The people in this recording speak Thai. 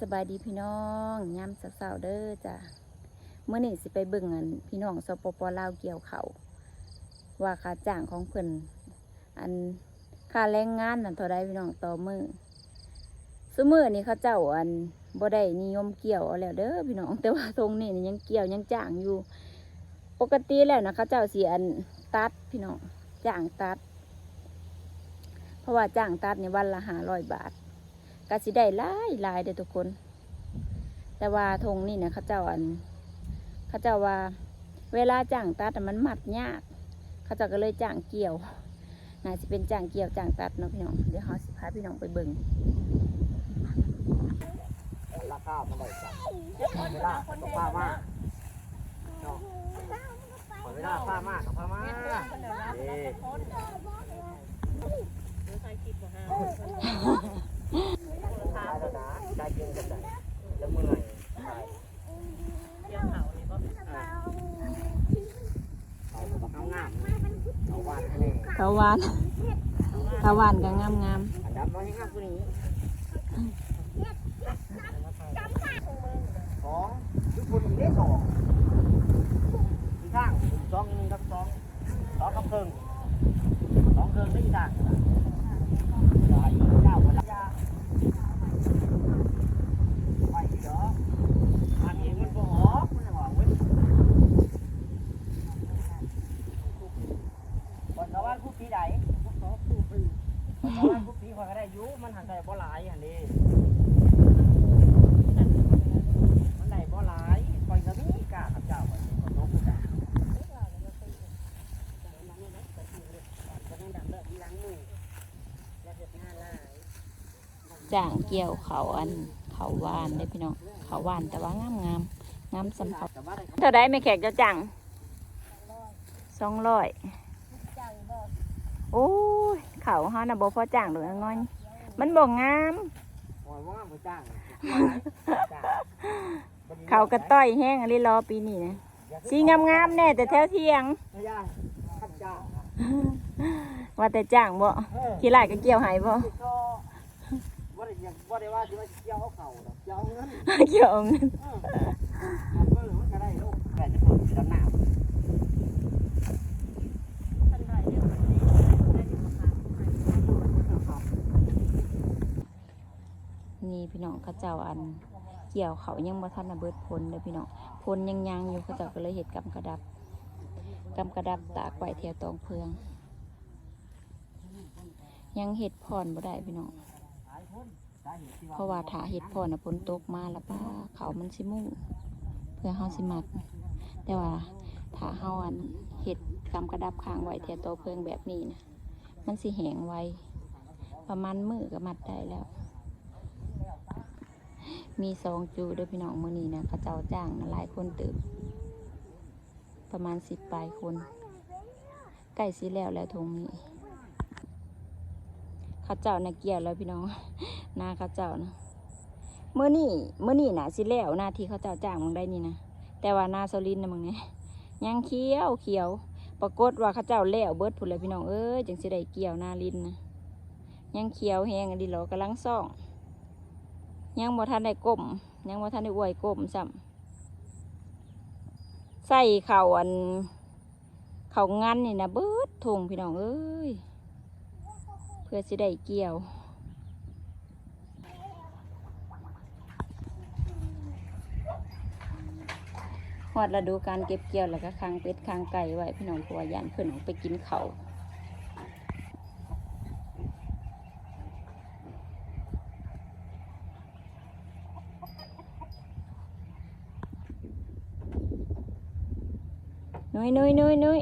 สบายดีพี่น้องย้ำสาวๆเด้อจ้ะเมื่อนี้สิไปเบิ่งอันพี่น้องสปปลาวเกี่ยวเขาว่าค่าจ้างของเพิ่นอันค่าแรงงานนั่นเท่าใดพี่น้องต่อมือซุมือนี่เขาเจ้าอันบ่ได้นิยมเกี่ยวเอาแล้วเด้อพี่น้อง แต่ว่าทรงนี่นี่ยังเกี่ยวยังจ้างอยู่ ปกติแล้วนะเขาเจ้าเสิอันตัดพี่น้องจ้างตัด เพราะว่าจ้างตัดในวันละห้าร้อยบาท ก็สิได้หลายหลายเด้อทุกคน แต่ว่าธงนี่นี่ยเขาเจ้าอันเขาเจ้าว่า เวลาจ้างตัดมันมัดยาก เขาเจ้าก็เลยจ้างเกี่ยวน่าจะเป็นจ้างเกี่ยวจ้างตัดเนาะพี่น้องเดี๋ยวเขาสิพาพี่น้องไปเบิ่งราคามันได้จังเวลาต้องพามากเนาะขอเวลาพามากับพามาเด้ตายแล้วนะใจเย็นกันได้แล้วเมื่อยตายเอาแบบเอางามเอาวานให้แน่ เขาวานเขาวานก็งามงามอันดับน้อยให้งามกว่านี้สองทุกคนมีได้สองอีกข้างสองอีกหนึ่งกับสองสองกับเพิ่งสองเพิ่งได้อีกข้างหลายเก้าเวลาไปเด้ออันนี้มันบ่ออกมันออกเว้ยคนชาวบ้านผู้ปีใดคนชาวบ้าน ผู้ปีคนก็ได้อยุมันหันได้บ่หลายหันนี้มันได้บ่หลายคอยก็มีกล้ากับเจ้าไว้คนนกกล้าๆจ้างเกี่ยวเขาอันเขาวานได้อพี่น้องเขาวานแต่ว่างามงามงามสำคัญแต่ว่าได้ เท่าไดไม่แขกจะจ้างสองร้อย โอ้ยเขาเฮานะบ่พอจ้างหรือน้อยมันบ่งาม หอยว่างบ่จ้างจ้างเขากระต้อยแห้งอะไรรอปีนี้นะสีงามๆแน่แต่แถวเที่ยง ไม่ได้ขัดจ้างว่าแต่จ้างบ่เออขี้ไล่ก็เกี่ยวใหายบ่ ก็บ่ได้ยังบ่ได้ว่าสิว่าสิเกี่ยวเอาเข่าดอกเกี่ยวเอาเงิน เกี่ยวเอาเงินเออมันเบิ่งมันก็ได้ลูกแต่จะคนสิดำน้ำ นี่พี่น้องเขาเจ้าอันเกี่ยวเขายังบ่ทันน่ะเบิดพลเลยพี่น้องพลยังยังอยู่เขาเจ้าก็เลยเห็ดกำกระดับกำกระดับตากไว้แถวตองเพือง ยังเห็ดพรบ่ได้พี่น้องเพราะว่าถาเห็ดพรน่ะฝนตกมาแล้วป้าเขามันสิมุ่งเพื่อเฮาสิมัดแต่ว่าถาเฮาอันเห็ดกำกระดับค้างไว้แถวตองเพืองแบบนี้นะมันสิแหงไวประมาณมือก็มัดได้แล้ว มีสองจูด้วยพี่น้องมือนี้นะเขาเจ้าจ้างหลายคนตื่นประมาณสิบปลายคนใกล้สิแล้วแล้วทงนี้เขาเจ้านะเกี่ยวแล้วพี่น้องหน้าเขาเจ้านะเมื่อนี่เมื่อนี่นะสิแล้วหน้าที่เขาเจ้าจ้างมึงได้นี่นะแต่ว่าหนาโซลินนะมึงเนี่ยยังเขียวเขียว ปรากฏว่าเขาเจ้าแล้วเบิดผุนเลยพี่น้องเอ้ยจังสิได้เกี่ยวหน้าลินนะยังเขียวแหงอดีหรอกำลังซ่อง ยังบ่ทันได้ก้มยังบ่ทันได้อวยก้มซ้ำใส่เข่าอันเข่างันนี่นะเบิดทงพี่น้องเอ้ยเพื่อสิได้เกี่ยวหอดฤดูการเก็บเกี่ยวแล้วก็ค้างเป็ดค้างไก่ไว้พี่น้องเพราะว่ายานเพื่อนออกไปกินเขาว นุ้ยนุ้ยนุ้ยนุ้ย